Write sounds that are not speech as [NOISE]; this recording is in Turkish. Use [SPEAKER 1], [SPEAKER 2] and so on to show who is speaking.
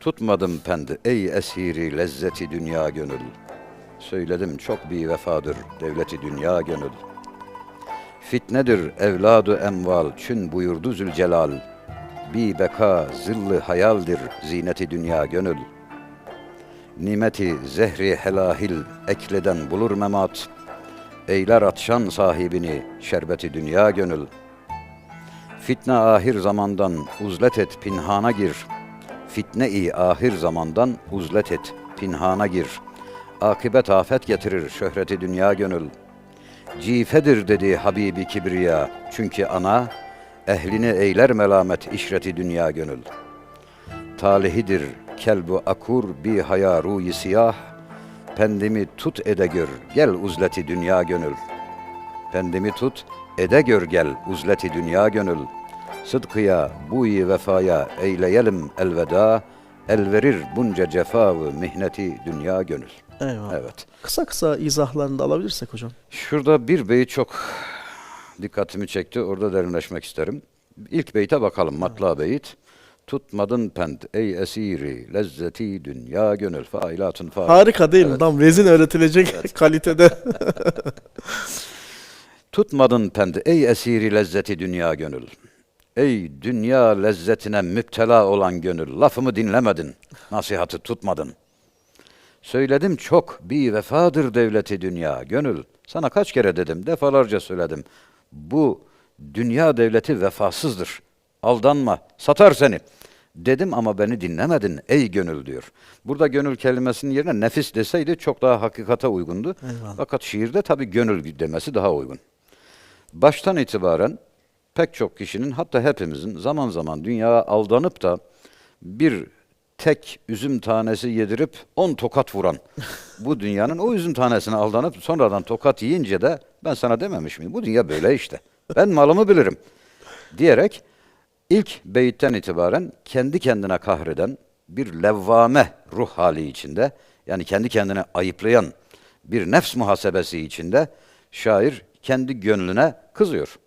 [SPEAKER 1] Tutmadım pendi ey esiri lezzeti dünya gönül. Söyledim çok bir vefadır devleti dünya gönül. Fitnedir evladu emval çün buyurdu Zülcelal. Bi beka zilli hayaldir zineti dünya gönül. Nimeti zehri helahil ekleden bulur memat. Eyler atşan sahibini şerbeti dünya gönül. Fitne ahir zamandan uzlet et pinhana gir. Fitne-i ahir zamandan uzlet et pinhana gir. Akibet afet getirir şöhreti dünya gönül. Cifedir dedi Habibi Kibriya. Çünkü ana ehlini eyler melamet işreti dünya gönül. Talihidir kelbu akur bi haya ruyi siyah. Pendimi tut ede gör gel uzleti dünya gönül. Pendimi tut ede gör gel uzleti dünya gönül. Sıdkıya buyi vefaya eyleyelim elveda. El verir bunca cefavı mihneti dünya gönül.
[SPEAKER 2] Eyvallah.
[SPEAKER 1] Evet.
[SPEAKER 2] Kısa kısa izahlarını da alabilirsek hocam.
[SPEAKER 1] Şurada bir beyit çok dikkatimi çekti. Orada derinleşmek isterim. İlk beyte bakalım. Matla beyit. Tutmadın pend ey esiri lezzeti dünya gönül failatın fail.
[SPEAKER 2] Harika değil mi? Tam vezin öğretilecek [LAUGHS] kalitede. [LAUGHS]
[SPEAKER 1] Tutmadın pend ey esiri lezzeti dünya gönül. Ey dünya lezzetine müptela olan gönül. Lafımı dinlemedin. Nasihatı tutmadın. Söyledim çok bir vefadır devleti dünya gönül. Sana kaç kere dedim defalarca söyledim. Bu dünya devleti vefasızdır. Aldanma satar seni. Dedim ama beni dinlemedin ey gönül diyor. Burada gönül kelimesinin yerine nefis deseydi çok daha hakikate uygundu.
[SPEAKER 2] Eyvallah.
[SPEAKER 1] Fakat şiirde tabii gönül demesi daha uygun. Baştan itibaren pek çok kişinin hatta hepimizin zaman zaman dünyaya aldanıp da bir tek üzüm tanesi yedirip on tokat vuran [LAUGHS] bu dünyanın o üzüm tanesine aldanıp sonradan tokat yiyince de ben sana dememiş miyim? Bu dünya böyle işte. Ben malımı bilirim diyerek ilk beyitten itibaren kendi kendine kahreden bir levvame ruh hali içinde yani kendi kendine ayıplayan bir nefs muhasebesi içinde şair kendi gönlüne kızıyor.